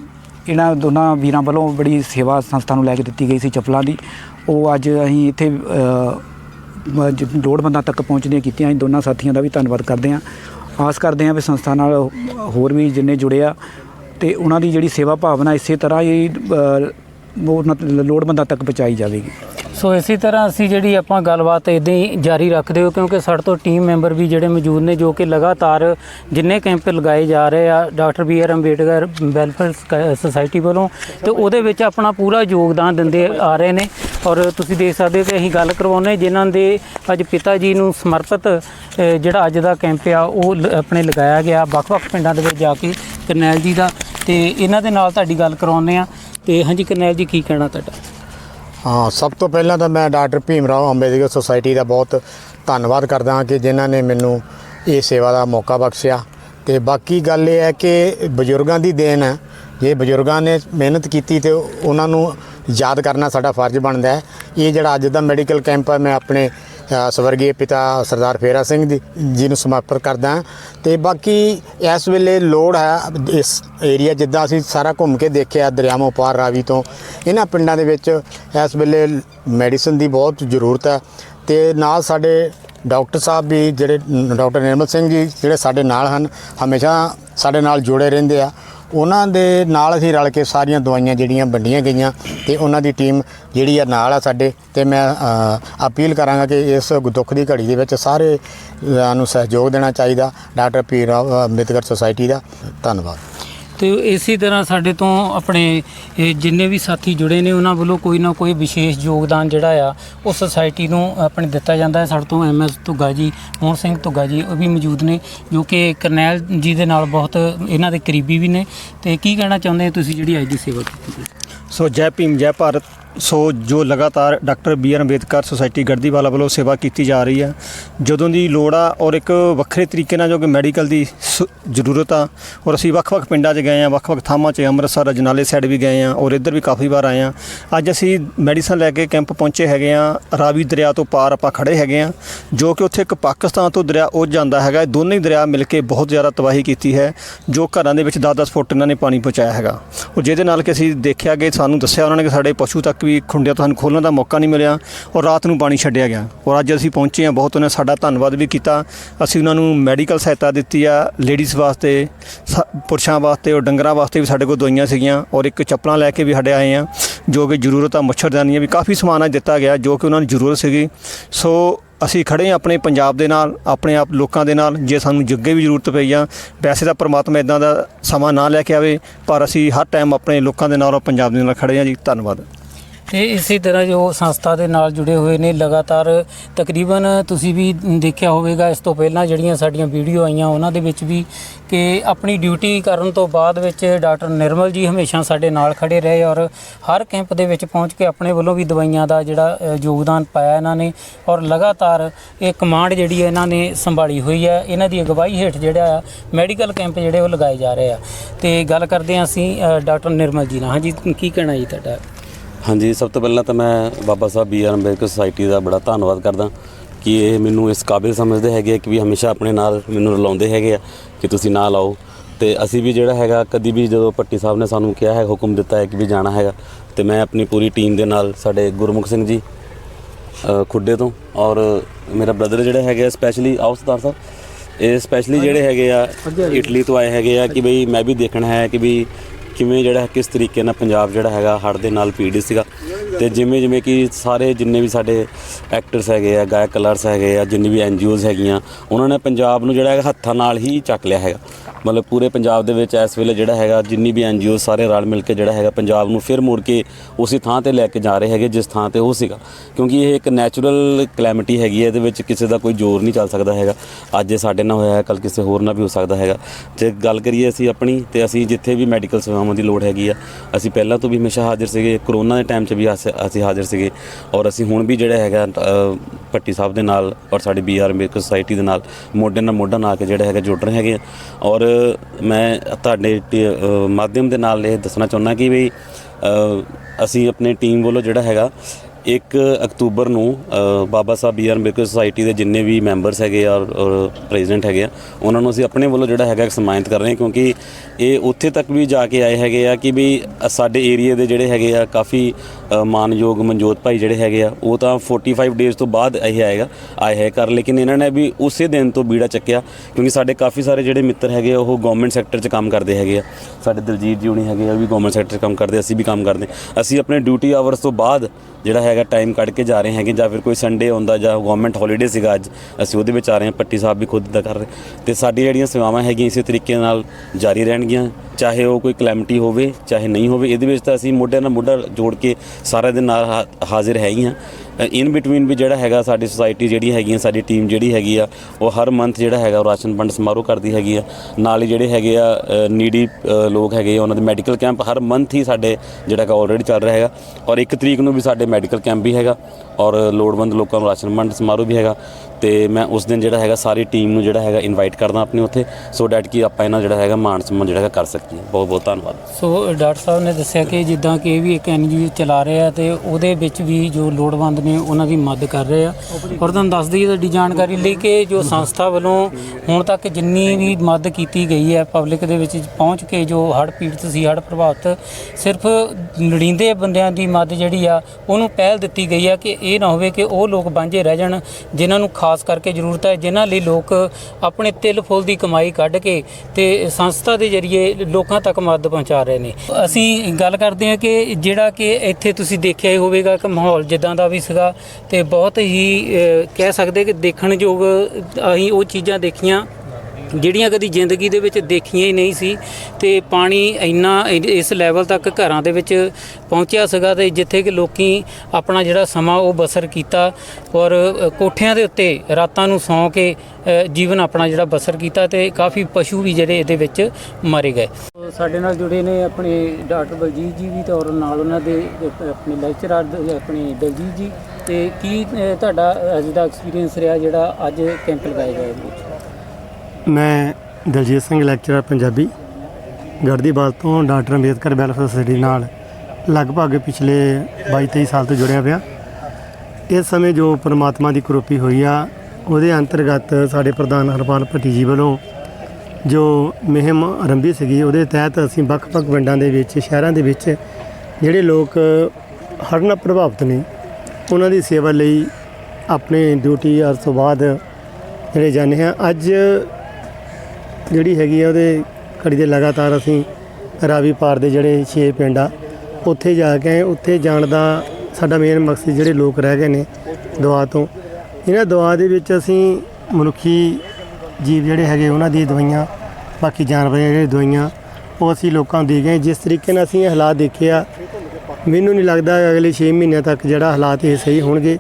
ਇਹਨਾਂ ਦੋਨਾਂ ਵੀਰਾਂ ਵੱਲੋਂ ਬੜੀ ਸੇਵਾ ਸੰਸਥਾ ਨੂੰ ਲੈ ਕੇ ਦਿੱਤੀ ਗਈ ਸੀ ਚੱਪਲਾਂ ਦੀ। ਉਹ ਅੱਜ ਅਸੀਂ ਇੱਥੇ ਲੋੜਵੰਦਾਂ ਤੱਕ ਪਹੁੰਚਦੀਆਂ ਕੀਤੀਆਂ। ਅਸੀਂ ਦੋਨਾਂ ਸਾਥੀਆਂ ਦਾ ਵੀ ਧੰਨਵਾਦ ਕਰਦੇ ਹਾਂ। ਆਸ ਕਰਦੇ ਹਾਂ ਵੀ ਸੰਸਥਾ ਨਾਲ ਹੋਰ ਵੀ ਜਿੰਨੇ ਜੁੜੇ ਆ ਤੇ ਉਹਨਾਂ ਦੀ ਜਿਹੜੀ ਸੇਵਾ ਭਾਵਨਾ ਇਸੇ ਤਰ੍ਹਾਂ ਹੀ ਅ, ਲੋੜਵੰਦਾਂ ਤੱਕ ਪਹੁੰਚਾਈ ਜਾਵੇਗੀ। ਸੋ ਇਸੇ ਤਰ੍ਹਾਂ ਅਸੀਂ ਜਿਹੜੀ ਆਪਾਂ ਗੱਲਬਾਤ ਇਦਾਂ ਹੀ ਜਾਰੀ ਰੱਖਦੇ ਹੋ, ਕਿਉਂਕਿ ਸਾਡੇ ਤੋਂ ਟੀਮ ਮੈਂਬਰ ਵੀ ਜਿਹੜੇ ਮੌਜੂਦ ਨੇ, ਜੋ ਕਿ ਲਗਾਤਾਰ ਜਿੰਨੇ ਕੈਂਪ ਲਗਾਏ ਜਾ ਰਹੇ ਆ, doctor B R Ambedkar welfare society ਵੱਲੋਂ, ਤੇ ਉਹਦੇ ਵਿੱਚ ਆਪਣਾ ਪੂਰਾ ਯੋਗਦਾਨ ਦਿੰਦੇ ਆ ਰਹੇ ਨੇ। ਔਰ ਤੁਸੀਂ ਦੇਖ ਸਕਦੇ ਹੋ ਕਿ ਅਸੀਂ ਗੱਲ ਕਰਵਾਉਂਦੇ ਜਿਨ੍ਹਾਂ ਦੇ ਅੱਜ ਪਿਤਾ ਜੀ ਨੂੰ ਸਮਰਪਿਤ ਜਿਹੜਾ ਅੱਜ ਦਾ ਕੈਂਪ ਆ, ਉਹ ਲ- ਆਪਣੇ ਲਗਾਇਆ ਗਿਆ ਵੱਖ-ਵੱਖ ਪਿੰਡਾਂ ਦੇ ਵਿੱਚ ਜਾ ਕੇ, ਕਰਨੈਲ ਜੀ ਦਾ। ਤੇ ਇਹਨਾਂ ਦੇ ਨਾਲ ਤੁਹਾਡੀ ਗੱਲ ਕਰਵਾਉਂਦੇ ਆ ਤੇ ਹਾਂਜੀ ਕਰਨੈਲ ਜੀ, ਕੀ ਕਹਿਣਾ ਤੁਹਾਡਾ? ਹਾਂ, ਸਭ ਤੋਂ ਪਹਿਲਾਂ ਤਾਂ ਮੈਂ ਡਾਕਟਰ ਭੀਮ ਰਾਓ ਅੰਬੇਦਕਰ ਸੁਸਾਇਟੀ ਦਾ ਬਹੁਤ ਧੰਨਵਾਦ ਕਰਦਾ ਹਾਂ ਕਿ ਜਿਨ੍ਹਾਂ ਨੇ ਮੈਨੂੰ ਇਹ ਸੇਵਾ ਦਾ ਮੌਕਾ ਬਖਸ਼ਿਆ। ਤੇ ਬਾਕੀ ਗੱਲ ਇਹ ਹੈ ਕਿ ਬਜ਼ੁਰਗਾਂ ਦੀ ਦੇਣ ਹੈ। ਜੇ ਬਜ਼ੁਰਗਾਂ ਨੇ ਮਿਹਨਤ ਕੀਤੀ ਤੇ ਉਹਨਾਂ ਨੂੰ ਯਾਦ ਕਰਨਾ ਸਾਡਾ ਫਰਜ਼ ਬਣਦਾ ਹੈ। ਇਹ ਜਿਹੜਾ ਅੱਜ ਦਾ ਮੈਡੀਕਲ ਕੈਂਪ ਹੈ, ਮੈਂ ਆਪਣੇ ਸਵਰਗੀ ਪਿਤਾ ਸਰਦਾਰ ਫੇਰਾ ਸਿੰਘ ਜੀ ਜੀ ਨੂੰ ਸਮਰਪਿਤ ਕਰਦਾ ਹਾਂ। ਤੇ ਬਾਕੀ ਇਸ ਵੇਲੇ ਲੋੜ ਹੈ, ਇਸ ਏਰੀਆ ਜਿੱਦਾਂ ਅਸੀਂ ਸਾਰਾ ਘੁੰਮ ਕੇ ਦੇਖਿਆ, ਦਰਿਆਵਾਂ ਪਾਰ ਰਾਵੀ ਤੋਂ, ਇਹਨਾਂ ਪਿੰਡਾਂ ਦੇ ਵਿੱਚ ਇਸ ਵੇਲੇ ਮੈਡੀਸਨ ਦੀ ਬਹੁਤ ਜ਼ਰੂਰਤ ਹੈ। ਤੇ ਨਾਲ ਸਾਡੇ ਡਾਕਟਰ ਸਾਹਿਬ ਵੀ, ਜਿਹੜੇ ਡਾਕਟਰ ਨਿਰਮਲ ਸਿੰਘ ਜੀ, ਜਿਹੜੇ ਸਾਡੇ ਨਾਲ ਹਨ, ਹਮੇਸ਼ਾ ਸਾਡੇ ਨਾਲ ਜੁੜੇ ਰਹਿੰਦੇ ਆ। ਉਹਨਾਂ ਦੇ ਨਾਲ ਅਸੀਂ ਰਲ ਕੇ ਸਾਰੀਆਂ ਦਵਾਈਆਂ ਜਿਹੜੀਆਂ ਵੰਡੀਆਂ ਗਈਆਂ ਤੇ ਉਹਨਾਂ ਦੀ ਟੀਮ ਜਿਹੜੀ ਆ ਨਾਲ ਆ ਸਾਡੇ ਤੇ ਮੈਂ ਅਪੀਲ ਕਰਾਂਗਾ ਕਿ ਇਸ ਦੁੱਖ ਦੀ ਘੜੀ ਦੇ ਵਿੱਚ ਸਾਰੇ ਨੂੰ ਸਹਿਯੋਗ ਦੇਣਾ ਚਾਹੀਦਾ। Doctor P Rao Ambedkar society ਦਾ। ਧੰਨਵਾਦ। ਤੇ ਇਸੇ ਤਰ੍ਹਾਂ ਸਾਡੇ ਤੋਂ ਆਪਣੇ, ਇਹ ਜਿੰਨੇ ਵੀ ਸਾਥੀ ਜੁੜੇ ਨੇ, ਉਹਨਾਂ ਵੱਲੋਂ ਕੋਈ ਨਾ ਕੋਈ ਵਿਸ਼ੇਸ਼ ਯੋਗਦਾਨ ਜਿਹੜਾ ਆ, ਉਹ ਸੁਸਾਇਟੀ ਨੂੰ ਆਪਣੇ ਦਿੱਤਾ ਜਾਂਦਾ ਹੈ। ਸਾਡੇ ਤੋਂ ਐਮਐਸ ਧੁੱਗਾ ਜੀ ਮੋਹਨ ਸਿੰਘ ਧੁੱਗਾ ਜੀ ਉਹ ਵੀ ਮੌਜੂਦ ਨੇ, ਜੋ ਕਿ ਕਰਨੈਲ ਜੀ ਦੇ ਨਾਲ ਬਹੁਤ ਇਹਨਾਂ ਦੇ ਕਰੀਬੀ ਵੀ ਨੇ। ਤੇ ਕੀ ਕਹਿਣਾ ਚਾਹੁੰਦੇ ਤੁਸੀਂ ਜਿਹੜੀ ਅੱਜ ਦੀ ਸੇਵਾ ਕੀਤੀ? ਹੈ ਸੋ ਜੈ ਭੀਮ, ਜੈ ਭਾਰਤ। ਸੋ ਜੋ ਲਗਾਤਾਰ doctor B R Ambedkar society Gardiwala ਵੱਲੋਂ ਸੇਵਾ ਕੀਤੀ ਜਾ ਰਹੀ ਆ ਜਦੋਂ ਦੀ ਲੋੜ ਆ ਔਰ ਇੱਕ ਵੱਖਰੇ ਤਰੀਕੇ ਨਾਲ ਜੋ ਕਿ ਮੈਡੀਕਲ ਦੀ ਸ- ਜ਼ਰੂਰਤ ਆ, ਔਰ ਅਸੀਂ ਵੱਖ-ਵੱਖ ਪਿੰਡਾਂ 'ਚ ਗਏ ਆ ਵੱਖ-ਵੱਖ ਥਾਵਾਂ 'ਚ, ਅੰਮ੍ਰਿਤਸਰ, ਅਜਨਾਲੇ ਸਾਈਡ ਵੀ ਗਏ ਆ ਔਰ ਇੱਧਰ ਵੀ ਕਾਫੀ ਵਾਰ ਆਏ ਆ ਅੱਜ ਅਸੀਂ ਮੈਡੀਸਨ ਲੈ ਕੇ ਕੈਂਪ ਪਹੁੰਚੇ ਹੈਗੇ ਆ ਰਾਵੀ ਦਰਿਆ ਤੋਂ ਪਾਰ ਆਪਾਂ ਖੜੇ ਹੈਗੇ ਆ ਜੋ ਕਿ ਉੱਥੇ ਇੱਕ ਪਾਕਿਸਤਾਨ ਤੋਂ ਦਰਿਆ ਉਹ ਜਾਂਦਾ ਹੈਗਾ। ਇਹ ਦੋਨੇ ਹੀ ਦਰਿਆ ਮਿਲ ਕੇ ਬਹੁਤ ਜ਼ਿਆਦਾ ਤਬਾਹੀ ਕੀਤੀ ਹੈ, ਜੋ ਘਰਾਂ ਦੇ ਵਿੱਚ 10-10 ਫੁੱਟ ਇਹਨਾਂ ਨੇ ਪਾਣੀ ਪਹੁੰਚਾਇਆ ਹੈਗਾ। ਔਰ ਜਿਹਦੇ ਨਾਲ ਕਿ ਅਸੀਂ ਦੇਖਿਆ ਕਿ ਸਾਨੂੰ ਦੱਸਿਆ ਉਹਨਾਂ ਨੇ ਕਿ ਸਾਡੇ ਪਸ਼ੂ ਤੱਕ ਵੀ ਖੁੰਡਿਆ ਤੁਹਾਨੂੰ ਖੋਲਣ ਦਾ ਮੌਕਾ ਨਹੀਂ ਮਿਲਿਆ ਔਰ ਰਾਤ ਨੂੰ ਪਾਣੀ ਛੱਡਿਆ ਗਿਆ। ਔਰ ਅੱਜ ਅਸੀਂ ਪਹੁੰਚੇ ਹਾਂ, ਬਹੁਤ ਉਹਨਾਂ ਸਾਡਾ ਧੰਨਵਾਦ ਵੀ ਕੀਤਾ। ਅਸੀਂ ਉਹਨਾਂ ਨੂੰ ਮੈਡੀਕਲ ਸਹਾਇਤਾ ਦਿੱਤੀ ਆ, ਲੇਡੀਜ਼ ਵਾਸਤੇ, ਸ- ਪੁਰਸ਼ਾਂ ਵਾਸਤੇ ਔਰ ਡੰਗਰਾਂ ਵਾਸਤੇ ਵੀ ਸਾਡੇ ਕੋਲ ਦਵਾਈਆਂ ਸੀਗੀਆਂ ਔਰ ਇੱਕ ਚੱਪਲਾਂ ਲੈ ਕੇ ਵੀ ਸਾਡੇ ਆਏ ਆ, ਜੋ ਕਿ ਜ਼ਰੂਰਤ ਆ ਮੱਛਰਦਾਨੀਆਂ ਵੀ ਕਾਫੀ ਸਮਾਨ ਅੱਜ ਦਿੱਤਾ ਗਿਆ, ਜੋ ਕਿ ਉਹਨਾਂ ਨੂੰ ਜ਼ਰੂਰਤ ਸੀਗੀ। ਸੋ ਅਸੀਂ ਖੜੇ ਹਾਂ ਆਪਣੇ ਪੰਜਾਬ ਦੇ ਨਾਲ, ਆਪਣੇ ਆਪ ਲੋਕਾਂ ਦੇ ਨਾਲ, ਜੇ ਸਾਨੂੰ ਜੱਗੇ ਵੀ ਜ਼ਰੂਰਤ ਪਈ ਆ, ਵੈਸੇ ਤਾਂ ਪ੍ਰਮਾਤਮਾ ਇਦਾਂ ਦਾ ਸਮਾਂ ਨਾ ਲੈ ਕੇ ਆਵੇ, ਪਰ ਅਸੀਂ ਹਰ ਟਾਈਮ ਆਪਣੇ ਲੋਕਾਂ ਦੇ ਨਾਲ ਔਰ ਪੰਜਾਬ ਦੇ ਨਾਲ ਖੜੇ ਹਾਂ ਜੀ। ਧੰਨਵਾਦ। ਤੇ ਇਸੇ ਤਰ੍ਹਾਂ ਜੋ ਸੰਸਥਾ ਦੇ ਨਾਲ ਜੁੜੇ ਹੋਏ ਨੇ, ਲਗਾਤਾਰ ਤਕਰੀਬਨ ਤੁਸੀਂ ਵੀ ਦੇਖਿਆ ਹੋਵੇਗਾ, ਇਸ ਤੋਂ ਪਹਿਲਾਂ ਜਿਹੜੀਆਂ ਸਾਡੀਆਂ ਵੀਡੀਓ ਆਈਆਂ, ਉਹਨਾਂ ਦੇ ਵਿੱਚ ਵੀ ਕਿ ਆਪਣੀ ਡਿਊਟੀ ਕਰਨ ਤੋਂ ਬਾਅਦ ਵਿੱਚ ਡਾਕਟਰ ਨਿਰਮਲ ਜੀ ਹਮੇਸ਼ਾ ਸਾਡੇ ਨਾਲ ਖੜੇ ਰਹੇ ਔਰ ਹਰ ਕੈਂਪ ਦੇ ਵਿੱਚ ਪਹੁੰਚ ਕੇ ਆਪਣੇ ਵੱਲੋਂ ਵੀ ਦਵਾਈਆਂ ਦਾ ਜਿਹੜਾ ਯੋਗਦਾਨ ਪਾਇਆ ਇਹਨਾਂ ਨੇ ਔਰ ਲਗਾਤਾਰ ਇਹ ਕਮਾਂਡ ਜਿਹੜੀ ਹੈ ਇਹਨਾਂ ਨੇ ਸੰਭਾਲੀ ਹੋਈ ਹੈ, ਇਹਨਾਂ ਦੀ ਅਗਵਾਈ ਹੇਠ ਜਿਹੜਾ ਆ, ਮੈਡੀਕਲ ਕੈਂਪ ਜਿਹੜੇ ਉਹ ਲਗਾਏ ਜਾ ਰਹੇ ਆ। ਤੇ ਗੱਲ ਕਰਦੇ ਹਾਂ ਅਸੀਂ ਡਾਕਟਰ ਨਿਰਮਲ ਜੀ ਨਾਲ। ਹਾਂਜੀ, ਕੀ ਕਹਿਣਾ ਜੀ ਤੁਹਾਡਾ? ਹਾਂਜੀ ਸਭ ਤੋਂ ਪਹਿਲਾਂ ਤਾਂ ਮੈਂ Baba Sahib B R Ambedkar society ਦਾ ਬੜਾ ਧੰਨਵਾਦ ਕਰਦਾ ਕਿ ਇਹ ਮੈਨੂੰ ਇਸ ਕਾਬਿਲ ਸਮਝਦੇ ਹੈਗੇ ਕਿ ਵੀ ਹਮੇਸ਼ਾ ਆਪਣੇ ਨਾਲ ਮੈਨੂੰ ਰਲਾਉਂਦੇ ਹੈਗੇ ਆ ਕਿ ਤੁਸੀਂ ਨਾਲ ਆਓ ਤੇ ਅਸੀਂ ਵੀ ਜਿਹੜਾ ਹੈਗਾ ਕਦੀ ਵੀ ਜਦੋਂ ਪੱਟੀ ਸਾਹਿਬ ਨੇ ਸਾਨੂੰ ਕਿਹਾ ਹੈ ਹੁਕਮ ਦਿੱਤਾ ਹੈ ਕਿ ਵੀ ਜਾਣਾ ਹੈਗਾ ਤੇ ਮੈਂ ਆਪਣੀ ਪੂਰੀ ਟੀਮ ਦੇ ਨਾਲ ਸਾਡੇ ਗੁਰਮੁਖ ਸਿੰਘ ਜੀ ਖੁੱਡੇ ਤੋਂ ਔਰ ਮੇਰਾ ਬ੍ਰਦਰ ਜਿਹੜਾ ਹੈਗਾ ਸਪੈਸ਼ਲੀ ਆਓ ਸਰਦਾਰ ਸਾਹਿਬ ਇਹ ਸਪੈਸ਼ਲੀ ਜਿਹੜੇ ਹੈਗੇ ਆ ਇਟਲੀ ਤੋਂ ਆਏ ਹੈਗੇ ਆ ਕਿ ਬਈ ਮੈਂ ਵੀ ਦੇਖਣਾ ਹੈ ਕਿ ਵੀ ਕਿਵੇਂ ਜਿਹੜਾ ਕਿਸ ਤਰੀਕੇ ਨਾਲ ਪੰਜਾਬ ਜਿਹੜਾ ਹੈਗਾ, ਹੜ੍ਹ ਦੇ ਨਾਲ ਪੀੜਿਤ ਸੀਗਾ। ਤੇ ਜਿਵੇਂ ਜਿਵੇਂ ਕਿ ਸਾਰੇ ਜਿੰਨੇ ਵੀ ਸਾਡੇ ਐਕਟਰਸ ਹੈਗੇ ਆ, ਗਾਇਕ ਕਲਰਸ ਹੈਗੇ ਆ, ਜਿੰਨੀ ਵੀ ਐਨਜੀਓਜ਼ ਹੈਗੀਆਂ, ਉਹਨਾਂ ਨੇ ਪੰਜਾਬ ਨੂੰ ਜਿਹੜਾ ਹੈਗਾ, ਹੱਥਾਂ ਨਾਲ ਹੀ ਚੱਕ ਲਿਆ ਹੈਗਾ। ਮਤਲਬ ਪੂਰੇ ਪੰਜਾਬ ਦੇ ਵਿੱਚ ਇਸ ਵੇਲੇ ਜਿਹੜਾ ਹੈਗਾ ਜਿੰਨੀ ਵੀ ਐਨਜੀਓ ਸਾਰੇ ਰਲ ਮਿਲ ਕੇ ਜਿਹੜਾ ਹੈਗਾ ਪੰਜਾਬ ਨੂੰ ਫਿਰ ਮੁੜ ਕੇ ਉਸੇ ਥਾਂ ਤੇ ਲੈ ਕੇ ਜਾ ਰਹੇ ਹੈਗੇ ਜਿਸ ਥਾਂ ਤੇ ਉਹ ਸੀਗਾ। ਕਿਉਂਕਿ ਇਹ ਇੱਕ ਨੈਚੁਰਲ ਕਲੈਮਿਟੀ ਹੈਗੀ ਹੈ ਇਹਦੇ ਵਿੱਚ ਕਿਸੇ ਦਾ ਕੋਈ ਜ਼ੋਰ ਨਹੀਂ ਚੱਲ ਸਕਦਾ ਹੈਗਾ। ਅੱਜ ਇਹ ਸਾਡੇ ਨਾਲ ਹੋਇਆ ਹੈ ਕੱਲ ਕਿਸੇ ਹੋਰ ਨਾਲ ਵੀ ਹੋ ਸਕਦਾ ਹੈਗਾ। ਜੇ ਗੱਲ ਕਰੀਏ ਅਸੀਂ ਆਪਣੀ ਤੇ ਅਸੀਂ ਜਿੱਥੇ ਵੀ ਮੈਡੀਕਲ ਸੇਵਾਵਾਂ ਦੀ ਲੋੜ ਹੈਗੀ ਆ ਅਸੀਂ ਪਹਿਲਾਂ ਤੋਂ ਵੀ ਹਮੇਸ਼ਾ ਹਾਜ਼ਰ ਸੀਗੇ। ਕਰੋਨਾ ਦੇ ਟਾਈਮ 'ਚ ਵੀ ਅਸ- ਅਸੀਂ ਹਾਜ਼ਰ ਸੀਗੇ। ਔਰ ਅਸੀਂ ਹੁਣ ਵੀ ਜਿਹੜਾ ਹੈਗਾ ਅ, ਭੱਟੀ ਸਾਹਿਬ ਦੇ ਨਾਲ ਔਰ ਸਾਡੀ ਬੀਆਰ ਅੰਬੇਡਕਰ ਸੁਸਾਇਟੀ ਦੇ ਨਾਲ ਮੋਢੇ ਨਾਲ ਮੋਢਾ ਲਾ ਕੇ ਜਿਹੜਾ ਹੈਗਾ ਜੁੜ ਰਹੇ ਹੈਗੇ ਆ। ਔਰ ਮੈਂ ਤੁਹਾਡੇ ਟੀ- ਅ, ਮਾਧਿਅਮ ਦੇ ਨਾਲ ਇਹ ਦੱਸਣਾ ਚਾਹੁੰਦਾ ਕਿ ਵੀ ਅ, ਅਸੀਂ ਆਪਣੇ ਟੀਮ ਵੱਲੋਂ ਜਿਹੜਾ ਹੈਗਾ 1 ਅਕਤੂਬਰ ਨੂੰ ਅ, Baba Sahib B R Ambedkar society ਦੇ ਜਿੰਨੇ ਵੀ ਮੈਂਬਰਸ ਹੈਗੇ ਆ ਔਰ ਪ੍ਰੈਜ਼ੀਡੈਂਟ ਹੈਗੇ ਆ ਉਹਨਾਂ ਨੂੰ ਅਸੀਂ ਆਪਣੇ ਵੱਲੋਂ ਜਿਹੜਾ ਹੈਗਾ ਸਨਮਾਨਿਤ ਕਰ ਰਹੇ ਹਾਂ ਕਿਉਂਕਿ ਇਹ ਉੱਥੇ ਤੱਕ ਵੀ ਜਾ ਕੇ ਆਏ ਹੈਗੇ ਆ ਕਿ ਵੀ ਸਾਡੇ ਏਰੀਆ ਦੇ ਜਿਹੜੇ ਹੈਗੇ ਆ ਕਾਫੀ ਮਾਨਯੋਗ ਮਨਜੋਤ ਭਾਈ ਜਿਹੜੇ ਹੈਗੇ ਆ ਉਹ ਤਾਂ 45 ਡੇਜ਼ ਤੋਂ ਬਾਅਦ ਇਹ ਆਏਗਾ ਆਏ ਹੈ ਕਰ ਲੇਕਿਨ ਇਹਨਾਂ ਨੇ ਵੀ ਉਸੇ ਦਿਨ ਤੋਂ ਬੀੜਾ ਚੱਕਿਆ ਕਿਉਂਕਿ ਸਾਡੇ ਕਾਫੀ ਸਾਰੇ ਜਿਹੜੇ ਮਿੱਤਰ ਹੈਗੇ ਆ, ਉਹ ਗਵਰਨਮੈਂਟ ਸੈਕਟਰ 'ਚ ਕੰਮ ਕਰਦੇ ਹੈਗੇ ਆ। ਸਾਡੇ ਦਲਜੀਤ ਜੀ ਹੁਣੀ ਹੈਗੇ ਆ ਉਹ ਵੀ ਗਵਰਨਮੈਂਟ ਸੈਕਟਰ 'ਚ ਕੰਮ ਕਰਦੇ ਅਸੀਂ ਵੀ ਕੰਮ ਕਰਦੇ। ਅਸੀਂ ਆਪਣੇ ਡਿਊਟੀ ਆਵਰਸ ਤੋਂ ਬਾਅਦ ਜਿਹੜਾ ਹੈਗਾ ਟਾਈਮ ਕੱਢ ਕੇ ਜਾ ਰਹੇ ਹੈਗੇ ਜਾਂ ਫਿਰ ਕੋਈ ਸੰਡੇ ਆਉਂਦਾ ਜਾਂ ਗਵਰਨਮੈਂਟ ਹੌਲੀਡੇ ਸੀਗਾ ਅੱਜ ਅਸੀਂ ਉਹਦੇ ਵਿੱਚ ਆ ਰਹੇ ਹਾਂ ਪੱਟੀ ਸਾਹਿਬ ਵੀ ਖੁਦ ਦਾ ਕਰ ਰਹੇ। ਤੇ ਸਾਡੀ ਜਿਹੜੀਆਂ ਸੇਵਾਵਾਂ ਹੈਗੀਆਂ ਇਸੇ ਤਰੀਕੇ ਨਾਲ ਜਾਰੀ ਰਹਿਣਗੀਆਂ ਚਾਹੇ ਉਹ ਕੋਈ ਕਲੈਮਿਟੀ ਹੋਵੇ ਚਾਹੇ ਨਹੀਂ ਹੋਵੇ ਇਹਦੇ ਵਿੱਚ ਤਾਂ ਅਸੀਂ ਮੋਢੇ ਨਾਲ ਮੋਢਾ ਜੋੜ ਕੇ ਸਾਰਾ ਦਿਨ ਨਾਲ ਹਾ- ਹਾਜ਼ਰ ਹੈ ਹੀ ਹਾਂ ਇਨ ਬਿਟਵੀਨ ਵੀ ਜਿਹੜਾ ਹੈਗਾ ਸਾਡੀ ਸੁਸਾਇਟੀ ਜਿਹੜੀ ਹੈਗੀ ਆ, ਸਾਡੀ ਟੀਮ ਜਿਹੜੀ ਹੈਗੀ ਆ, ਉਹ ਹਰ ਮੰਥ ਜਿਹੜਾ ਹੈਗਾ ਉਹ ਰਾਸ਼ਨ ਵੰਡ ਸਮਾਰੋਹ ਕਰਦੀ ਹੈਗੀ ਆ। ਨਾਲ ਹੀ ਜਿਹੜੇ ਹੈਗੇ ਆ ਨੀਡੀ ਲੋਕ ਹੈਗੇ ਆ, ਉਹਨਾਂ ਦੇ ਮੈਡੀਕਲ ਕੈਂਪ ਹਰ ਮੰਥ ਹੀ ਸਾਡੇ ਜਿਹੜਾ ਹੈਗਾ ਆਲਰੇਡੀ ਚੱਲ ਰਿਹਾ ਹੈਗਾ। ਔਰ 1 ਤਰੀਕ ਨੂੰ ਵੀ ਸਾਡੇ ਮੈਡੀਕਲ ਕੈਂਪ ਵੀ ਹੈਗਾ, ਔਰ ਲੋੜਵੰਦ ਲੋਕਾਂ ਨੂੰ ਰਾਸ਼ਨ ਵੰਡ ਸਮਾਰੋਹ ਵੀ ਹੈਗਾ। ਤੇ ਮੈਂ ਉਸ ਦਿਨ ਜਿਹੜਾ ਹੈਗਾ ਸਾਰੀ ਟੀਮ ਨੂੰ ਜਿਹੜਾ ਹੈਗਾ ਇਨਵਾਈਟ ਕਰਦਾ ਆਪਣੇ ਉੱਥੇ ਸੋ ਡੈਟ ਕਿ ਆਪਾਂ ਇਹਨਾਂ ਜਿਹੜਾ ਹੈਗਾ ਮਾਣ ਸਨਮਾਨ ਜਿਹੜਾ ਹੈਗਾ ਕਰ ਸਕੀਏ। ਬਹੁਤ ਬਹੁਤ ਧੰਨਵਾਦ। ਸੋ, ਡਾਕਟਰ ਸਾਹਿਬ ਨੇ ਦੱਸਿਆ ਕਿ ਜਿੱਦਾਂ ਕਿ ਇਹ ਵੀ ਇੱਕ ਐਨਜੀਓ ਚਲਾ ਰਿਹਾ ਆ ਤੇ ਉਹਦੇ ਵਿੱਚ ਵੀ ਜੋ ਲੋੜਵੰਦ ਨੇ ਉਹਨਾਂ ਦੀ ਮਦਦ ਕਰ ਰਹੇ ਆ। ਔਰ ਤੁਹਾਨੂੰ ਦੱਸ ਦਈਏ ਤੁਹਾਡੀ ਜਾਣਕਾਰੀ ਲਈ ਕਿ ਜੋ ਸੰਸਥਾ ਵੱਲੋਂ ਹੁਣ ਤੱਕ ਜਿੰਨੀ ਵੀ ਮਦਦ ਕੀਤੀ ਗਈ ਹੈ ਪਬਲਿਕ ਦੇ ਵਿੱਚ ਪਹੁੰਚ ਕੇ ਜੋ ਹੜ੍ਹ ਪੀੜਤ ਸੀ, ਹੜ੍ਹ ਪ੍ਰਭਾਵਿਤ, ਸਿਰਫ ਲੋੜੀਂਦੇ ਬੰਦਿਆਂ ਦੀ ਮਦਦ ਜਿਹੜੀ ਆ, ਉਹਨੂੰ ਪਹਿਲ ਦਿੱਤੀ ਗਈ ਆ ਕਿ ਇਹ ਨਾ ਹੋਵੇ ਕਿ ਉਹ ਲੋਕ ਵਾਂਝੇ ਰਹਿ ਜਾਣ, ਜਿਨ੍ਹਾਂ ਨੂੰ ਖਾਸ ਕਰਕੇ ਜ਼ਰੂਰਤ ਹੈ, ਜਿਨ੍ਹਾਂ ਲਈ ਲੋਕ ਆਪਣੇ ਤਿਲ ਫੁੱਲ ਦੀ ਕਮਾਈ ਕੱਢ ਕੇ ਤੇ ਸੰਸਥਾ ਦੇ ਜ਼ਰੀਏ ਲੋਕਾਂ ਤੱਕ ਮਦਦ ਪਹੁੰਚਾ ਰਹੇ ਨੇ। ਅਸੀਂ ਗੱਲ ਕਰਦੇ ਹਾਂ ਕਿ ਜਿਹੜਾ ਕਿ ਇੱਥੇ ਤੁਸੀਂ ਦੇਖਿਆ ਹੀ ਹੋਵੇਗਾ ਕਿ ਮਾਹੌਲ, ਜਿੱਦਾਂ ਦਾ ਵੀ ਸੀਗਾ ਤੇ ਬਹੁਤ ਹੀ ਕਹਿ ਸਕਦੇ ਕਿ ਦੇਖਣਯੋਗ ਅਸੀਂ ਉਹ ਚੀਜ਼ਾਂ ਦੇਖੀਆਂ ਜਿਹੜੀਆਂ ਕਦੀ ਜ਼ਿੰਦਗੀ ਦੇ ਵਿੱਚ ਦੇਖੀਆਂ ਹੀ ਨਹੀਂ ਸੀ ਤੇ ਪਾਣੀ ਇੰਨਾ ਇਸ ਲੈਵਲ ਤੱਕ ਘਰਾਂ ਦੇ ਵਿੱਚ ਪਹੁੰਚਿਆ ਸੀਗਾ ਤੇ ਜਿੱਥੇ ਕਿ ਲੋਕੀ ਆਪਣਾ ਜਿਹੜਾ ਸਮਾਂ ਉਹ ਬਸਰ ਕੀਤਾ ਔਰ ਕੋਠਿਆਂ ਦੇ ਉੱਤੇ ਰਾਤਾਂ ਨੂੰ ਸੌਂ ਕੇ ਜੀਵਨ ਆਪਣਾ ਜਿਹੜਾ ਬਸਰ ਕੀਤਾ ਤੇ ਕਾਫੀ ਪਸ਼ੂ ਵੀ ਜਿਹੜੇ ਇਹਦੇ ਵਿੱਚ ਮਾਰੇ ਗਏ। ਸਾਡੇ ਨਾਲ ਜੁੜੇ ਨੇ ਆਪਣੇ ਡਾਕਟਰ ਬਲਜੀਤ ਜੀ ਵੀ ਤੇ ਔਰ ਨਾਲ ਉਹਨਾਂ ਦੇ ਆਪਣੇ ਲੈਕਚਰਰ ਆਪਣੇ ਦਲਜੀਤ ਜੀ ਤੇ ਕੀ ਤੁਹਾਡਾ ਅੱਜ ਦਾ ਐਕਸਪੀਰੀਅੰਸ ਰਿਹਾ ਜਿਹੜਾ ਅੱਜ ਕੈਂਪ ਲਗਾਇਆ ਗਿਆ ਮੈਂ ਦਲਜੀਤ ਸਿੰਘ ਲੈਕਚਰਰ ਪੰਜਾਬੀ ਗੜਦੀਵਾਲ ਤੋਂ ਡਾਕਟਰ ਅੰਬੇਦਕਰ ਵੈਲਫੇਅਰ ਸੋਸਾਇਟੀ ਨਾਲ ਲਗਭਗ ਪਿਛਲੇ 22-23 ਸਾਲ ਤੋਂ ਜੁੜਿਆ ਪਿਆ। ਇਸ ਸਮੇਂ ਜੋ ਪ੍ਰਮਾਤਮਾ ਦੀ ਕਰੋਪੀ ਹੋਈ ਆ, ਉਹਦੇ ਅੰਤਰਗਤ ਸਾਡੇ ਪ੍ਰਧਾਨ ਹਰਪਾਲ ਭੱਟੀ ਜੀ ਵੱਲੋਂ ਜੋ ਮੁਹਿੰਮ ਆਰੰਭੀ ਸੀਗੀ, ਉਹਦੇ ਤਹਿਤ ਅਸੀਂ ਵੱਖ-ਵੱਖ ਪਿੰਡਾਂ ਦੇ ਵਿੱਚ, ਸ਼ਹਿਰਾਂ ਦੇ ਵਿੱਚ ਜਿਹੜੇ ਲੋਕ ਹੜ੍ਹ ਨਾਲ ਪ੍ਰਭਾਵਿਤ ਨੇ, ਉਹਨਾਂ ਦੀ ਸੇਵਾ ਲਈ ਆਪਣੇ ਡਿਊਟੀ ਅਰ ਤੋਂ ਬਾਅਦ ਜਿਹੜੇ ਜਾਂਦੇ ਹਾਂ। ਅੱਜ ਜਿਹੜੀ ਹੈਗੀ ਆ ਉਹਦੇ ਘੜੀ ਦੇ ਲਗਾਤਾਰ ਅਸੀਂ ਰਾਵੀ ਪਾਰ ਦੇ ਜਿਹੜੇ 6 ਪਿੰਡ ਆ, ਉੱਥੇ ਜਾ ਕੇ ਉੱਥੇ ਜਾਣ ਦਾ ਸਾਡਾ ਮੇਨ ਮਕਸਦ ਜਿਹੜੇ ਲੋਕ ਰਹਿ ਗਏ ਨੇ ਦਵਾ ਤੋਂ। ਇਹਨਾਂ ਦਵਾ ਦੇ ਵਿੱਚ ਅਸੀਂ ਮਨੁੱਖੀ ਜੀਵ ਜਿਹੜੇ ਹੈਗੇ ਉਹਨਾਂ ਦੀ ਦਵਾਈਆਂ, ਬਾਕੀ ਜਾਨਵਰਾਂ ਦੀਆਂ ਜਿਹੜੀਆਂ ਦਵਾਈਆਂ, ਉਹ ਅਸੀਂ ਲੋਕਾਂ ਨੂੰ ਦੇ ਗਏ। ਜਿਸ ਤਰੀਕੇ ਨਾਲ ਅਸੀਂ ਇਹ ਹਾਲਾਤ ਦੇਖੇ ਆ, ਮੈਨੂੰ ਨਹੀਂ ਲੱਗਦਾ ਅਗਲੇ 6 ਮਹੀਨਿਆਂ ਤੱਕ ਜਿਹੜਾ ਹਾਲਾਤ ਇਹ ਸਹੀ ਹੋਣਗੇ,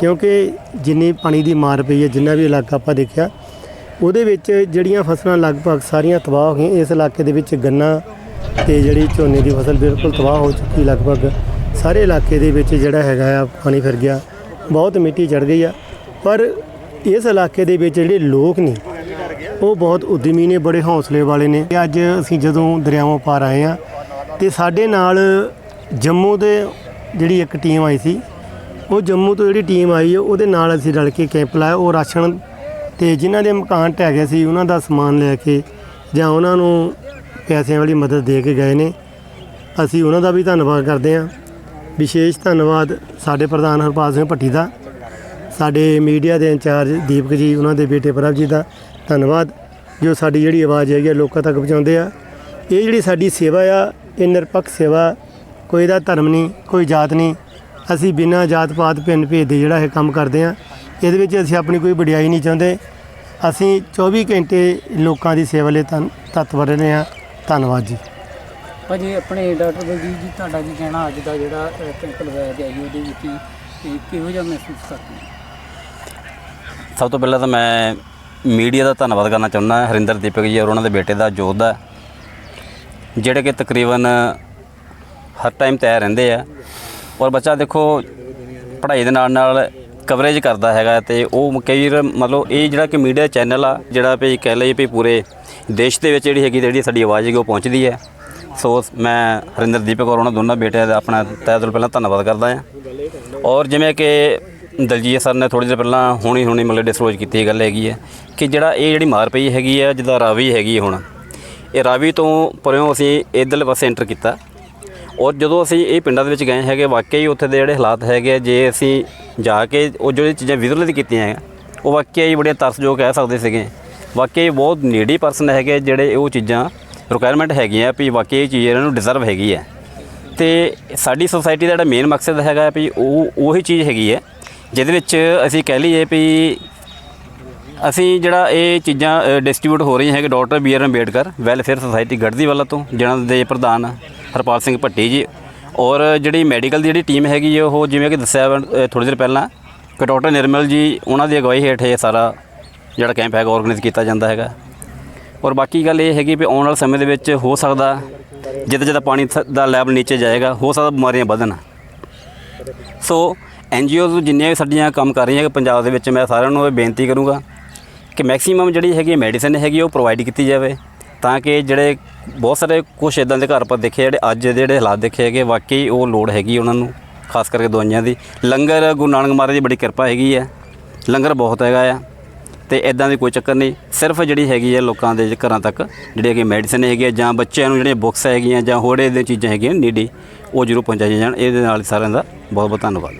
ਕਿਉਂਕਿ ਜਿੰਨੀ ਪਾਣੀ ਦੀ ਮਾਰ ਪਈ ਹੈ, ਜਿੰਨਾ ਵੀ ਇਲਾਕਾ ਆਪਾਂ ਦੇਖਿਆ ਉਹਦੇ ਵਿੱਚ ਜਿਹੜੀਆਂ ਫਸਲਾਂ ਲਗਭਗ ਸਾਰੀਆਂ ਤਬਾਹ ਹੋ ਗਈਆਂ, ਇਸ ਇਲਾਕੇ ਦੇ ਵਿੱਚ ਗੰਨਾ ਤੇ ਜਿਹੜੀ ਝੋਨੇ ਦੀ ਫਸਲ ਬਿਲਕੁਲ ਤਬਾਹ ਹੋ ਚੁੱਕੀ ਲਗਭਗ ਸਾਰੇ ਇਲਾਕੇ ਦੇ ਵਿੱਚ ਜਿਹੜਾ ਹੈਗਾ ਆ, ਪਾਣੀ ਫਿਰ ਗਿਆ। ਬਹੁਤ ਮਿੱਟੀ ਚੜ ਗਈ ਆ। ਪਰ ਇਸ ਇਲਾਕੇ ਦੇ ਵਿੱਚ ਜਿਹੜੇ ਲੋਕ ਨੇ, ਉਹ ਬਹੁਤ ਉਦਮੀ ਨੇ, ਬੜੇ ਹੌਸਲੇ ਵਾਲੇ ਨੇ। ਅੱਜ ਅਸੀਂ ਜਦੋਂ ਦਰਿਆਵਾਂ ਪਾਰ ਆਏ ਆ, ਤੇ ਸਾਡੇ ਨਾਲ ਜੰਮੂ ਦੇ ਜਿਹੜੀ ਇੱਕ ਟੀਮ ਆਈ ਸੀ, ਉਹ ਜੰਮੂ ਤੋਂ ਜਿਹੜੀ ਟੀਮ ਆਈ, ਉਹਦੇ ਨਾਲ ਅਸੀਂ ਰਲ ਕੇ ਕੈਂਪ ਲਾਇਆ। ਉਹ ਰਾਸ਼ਨ ਤੇ ਜਿਨ੍ਹਾਂ ਦੇ ਮਕਾਨ ਢਹਿ ਗਏ ਸੀ, ਉਹਨਾਂ ਦਾ ਸਮਾਨ ਲੈ ਕੇ ਜਾਂ ਉਹਨਾਂ ਨੂੰ ਪੈਸਿਆਂ ਵਾਲੀ ਮਦਦ ਦੇ ਕੇ ਗਏ ਨੇ। ਅਸੀਂ ਉਹਨਾਂ ਦਾ ਵੀ ਧੰਨਵਾਦ ਕਰਦੇ ਹਾਂ। ਵਿਸ਼ੇਸ਼ ਧੰਨਵਾਦ ਸਾਡੇ ਪ੍ਰਧਾਨ ਹਰਪਾਲ ਸਿੰਘ ਭੱਟੀ ਦਾ, ਸਾਡੇ ਮੀਡੀਆ ਦੇ ਇੰਚਾਰਜ ਦੀਪਕ ਜੀ, ਉਹਨਾਂ ਦੇ ਬੇਟੇ ਪ੍ਰਭ ਜੀ ਦਾ ਧੰਨਵਾਦ, ਜੋ ਸਾਡੀ ਜਿਹੜੀ ਆਵਾਜ਼ ਹੈਗੀ ਆ, ਲੋਕਾਂ ਤੱਕ ਪਹੁੰਚਾਉਂਦੇ ਆ। ਇਹ ਜਿਹੜੀ ਸਾਡੀ ਸੇਵਾ ਆ, ਇਹ ਨਿਰਪੱਖ ਸੇਵਾ, ਕੋਈ ਇਹਦਾ ਧਰਮ ਨਹੀਂ, ਕੋਈ ਜਾਤ ਨਹੀਂ। ਅਸੀਂ ਬਿਨਾਂ ਜਾਤ ਪਾਤ ਭਿੰਨ ਭੇਦ ਦੇ ਜਿਹੜਾ ਇਹ ਕੰਮ ਕਰਦੇ ਆ ਇਹਦੇ ਵਿੱਚ ਅਸੀਂ ਆਪਣੀ ਕੋਈ ਵਡਿਆਈ ਨਹੀਂ ਚਾਹੁੰਦੇ। ਅਸੀਂ 24 ਘੰਟੇ ਲੋਕਾਂ ਦੀ ਸੇਵਾ ਲਈ ਤਤਪਰ ਰਹੇ ਹਾਂ। ਧੰਨਵਾਦ ਜੀ। ਭਾਜੀ ਆਪਣੇ ਡਾਕਟਰ ਬਲਜੀਤ ਜੀ ਤੁਹਾਡਾ ਕੀ ਕਹਿਣਾ ਅੱਜ ਦਾ ਜਿਹੜਾ ਕੈਂਪ ਲਗਾਇਆ ਗਿਆ ਜੀ ਉਹਦੇ ਵਿੱਚ ਕਿਹੋ ਜਿਹਾ ਮਹਿਸੂਸ ਕਰਦੇ ਹੋ? ਸਭ ਤੋਂ ਪਹਿਲਾਂ ਤਾਂ ਮੈਂ ਮੀਡੀਆ ਦਾ ਧੰਨਵਾਦ ਕਰਨਾ ਚਾਹੁੰਦਾ ਹਰਿੰਦਰ ਦੀਪਕ ਜੀ ਔਰ ਉਹਨਾਂ ਦੇ ਬੇਟੇ ਦਾ ਜੋਧ ਦਾ ਜਿਹੜੇ ਕਿ ਤਕਰੀਬਨ ਹਰ ਟਾਈਮ ਤਿਆਰ ਰਹਿੰਦੇ ਆ। ਔਰ ਬੱਚਾ ਦੇਖੋ ਪੜ੍ਹਾਈ ਦੇ ਨਾਲ ਨਾਲ ਕਵਰੇਜ ਕਰਦਾ ਹੈਗਾ ਤੇ ਉਹ ਕਈ ਵਾਰ ਮਤਲਬ ਇਹ ਜਿਹੜਾ ਕਿ ਮੀਡੀਆ ਚੈਨਲ ਆ, ਜਿਹੜਾ ਵੀ ਕਹਿ ਲਈਏ ਵੀ ਪੂਰੇ ਦੇਸ਼ ਦੇ ਵਿੱਚ ਜਿਹੜੀ ਹੈਗੀ ਜਿਹੜੀ ਸਾਡੀ ਆਵਾਜ਼ ਹੈਗੀ ਉਹ ਪਹੁੰਚਦੀ ਹੈ। ਸੋ ਮੈਂ ਹਰਿੰਦਰ ਦੀਪਕ ਔਰ ਉਹਨਾਂ ਦੋਨਾਂ ਬੇਟਿਆਂ ਦਾ ਆਪਣਾ ਤਹਿ ਦਿਲੋਂ ਪਹਿਲਾਂ ਧੰਨਵਾਦ ਕਰਦਾ ਹਾਂ। ਔਰ ਜਿਵੇਂ ਕਿ ਦਲਜੀਤ ਸਰ ਨੇ ਥੋੜੀ ਦੇਰ ਪਹਿਲਾਂ ਹੁਣੀ ਹੁਣੀ ਮਤਲਬ ਡਿਸਕਲੋਜ਼ ਕੀਤੀ ਇਹ ਗੱਲ ਹੈਗੀ ਹੈ ਕਿ ਜਿਹੜਾ ਇਹ ਜਿਹੜੀ ਮਾਰ ਪਈ ਹੈਗੀ ਹੈ, ਜਿੱਦਾਂ ਰਾਵੀ ਹੈਗੀ ਹੁਣ, ਇਹ ਰਾਵੀ ਤੋਂ ਪਰਿਓਂ ਅਸੀਂ ਇੱਧਰਲੇ ਪਾਸੇ ਐਂਟਰ ਕੀਤਾ। ਔਰ ਜਦੋਂ ਅਸੀਂ ਇਹ ਪਿੰਡਾਂ ਦੇ ਵਿੱਚ ਗਏ ਹੈਗੇ ਵਾਕਈ ਉੱਥੇ ਦੇ ਜਿਹੜੇ ਹਾਲਾਤ ਹੈਗੇ ਆ, ਜੇ ਅਸੀਂ ਜਾ ਕੇ ਉਹ ਜਿਹੜੀ ਚੀਜ਼ਾਂ ਵਿਜ਼ੂਅਲ ਕੀਤੀਆਂ ਹੈ ਉਹ ਵਾਕਈ ਬੜੇ ਤਰਸਯੋਗ ਕਹਿ ਸਕਦੇ ਸੀਗੇ। ਵਾਕਈ ਬਹੁਤ ਨੀਡੀ ਪਰਸਨ ਹੈਗੇ ਜਿਹੜੇ ਉਹ ਚੀਜ਼ਾਂ ਰਿਕੁਆਇਰਮੈਂਟ ਹੈਗੀਆਂ ਵੀ ਵਾਕਈ ਇਹ ਚੀਜ਼ ਇਹਨਾਂ ਨੂੰ ਡਿਜ਼ਰਵ ਹੈਗੀ ਹੈ ਤੇ ਸਾਡੀ ਸੁਸਾਇਟੀ ਦਾ ਜਿਹੜਾ ਮੇਨ ਮਕਸਦ ਹੈਗਾ ਵੀ ਉਹ ਉਹੀ ਚੀਜ਼ ਹੈਗੀ ਹੈ ਜਿਹਦੇ ਵਿੱਚ ਅਸੀਂ ਕਹਿ ਲਈਏ ਵੀ ਅਸੀਂ ਜਿਹੜਾ ਇਹ ਚੀਜ਼ਾਂ ਡਿਸਟ੍ਰੀਬਿਊਟ ਹੋ ਰਹੀਆਂ ਹੈਗੇ doctor B R Ambedkar welfare society Gardiwala ਤੋਂ ਜਿਹਨਾਂ ਦੇ ਪ੍ਰਧਾਨ ਹਰਪਾਲ ਸਿੰਘ ਭੱਟੀ ਜੀ। ਔਰ ਜਿਹੜੀ ਮੈਡੀਕਲ ਦੀ ਜਿਹੜੀ ਟੀਮ ਹੈਗੀ ਹੈ ਉਹ ਜਿਵੇਂ ਕਿ ਦੱਸਿਆ ਥੋੜੀ ਦੇਰ ਪਹਿਲਾਂ, ਕਿ ਡਾਕਟਰ ਨਿਰਮਲ ਜੀ, ਉਹਨਾਂ ਦੀ ਅਗਵਾਈ ਹੇਠ ਇਹ ਸਾਰਾ ਜਿਹੜਾ ਕੈਂਪ ਹੈਗਾ ਆਰਗੇਨਾਈਜ਼ ਕੀਤਾ ਜਾਂਦਾ ਹੈਗਾ। ਔਰ ਬਾਕੀ ਗੱਲ ਇਹ ਹੈਗੀ ਵੀ ਆਉਣ ਵਾਲੇ ਸਮੇਂ ਦੇ ਵਿੱਚ ਹੋ ਸਕਦਾ, ਜਿੱਦਾਂ ਜਿੱਦਾਂ ਪਾਣੀ ਥ- ਦਾ ਲੈਵਲ ਨੀਚੇ ਜਾਏਗਾ, ਹੋ ਸਕਦਾ ਬਿਮਾਰੀਆਂ ਵਧਣ। ਸੋ ਐਨ ਜੀ ਓਜ਼ ਜਿੰਨੀਆਂ ਵੀ ਸਾਡੀਆਂ ਕੰਮ ਕਰ ਰਹੀਆਂ ਹੈਗੇ ਪੰਜਾਬ ਦੇ ਵਿੱਚ, ਮੈਂ ਸਾਰਿਆਂ ਨੂੰ ਇਹ ਬੇਨਤੀ ਕਰੂੰਗਾ ਕਿ ਮੈਕਸਿਮਮ ਜਿਹੜੀ ਹੈਗੀ ਮੈਡੀਸਨ ਹੈਗੀ ਉਹ ਪ੍ਰੋਵਾਈਡ ਕੀਤੀ ਜਾਵੇ। ਤਾਂ ਕਿ ਜਿਹੜੇ ਬਹੁਤ ਸਾਰੇ ਕੁਝ ਇਦਾਂ ਦੇ ਘਰ ਪਰ ਦੇਖੇ ਜਿਹੜੇ ਅੱਜ ਦੇ ਜਿਹੜੇ ਹਾਲਾਤ ਦੇਖੇ ਹੈਗੇ, ਵਾਕਈ ਉਹ ਲੋੜ ਹੈਗੀ ਉਹਨਾਂ ਨੂੰ, ਖਾਸ ਕਰਕੇ ਦਵਾਈਆਂ ਦੀ। ਲੰਗਰ ਗੁਰੂ ਨਾਨਕ ਮਹਾਰਾਜ ਦੀ ਬੜੀ ਕਿਰਪਾ ਹੈਗੀ ਹੈ। ਲੰਗਰ ਬਹੁਤ ਹੈਗਾ ਆ। ਤੇ ਇਦਾਂ ਦੀ ਕੋਈ ਚੱਕਰ ਨਹੀਂ, ਸਿਰਫ ਜਿਹੜੀ ਹੈਗੀ ਹੈ ਲੋਕਾਂ ਦੇ ਘਰਾਂ ਤੱਕ ਜਿਹੜੀ ਹੈਗੀ ਮੈਡੀਸਨ ਹੈਗੀ ਹੈ ਜਾਂ ਬੱਚਿਆਂ ਨੂੰ ਜਿਹੜੀਆਂ ਬੁੱਕਸ ਹੈਗੀਆਂ ਜਾਂ ਹੋਰ ਇਹਦੇ ਚੀਜ਼ਾਂ ਹੈਗੀਆਂ, ਨੀਡੀ, ਉਹ ਜ਼ਰੂਰ ਪਹੁੰਚਾਈਆਂ ਜਾਣ। ਇਹਦੇ ਨਾਲ ਸਾਰਿਆਂ ਦਾ ਬਹੁਤ ਬਹੁਤ ਧੰਨਵਾਦ।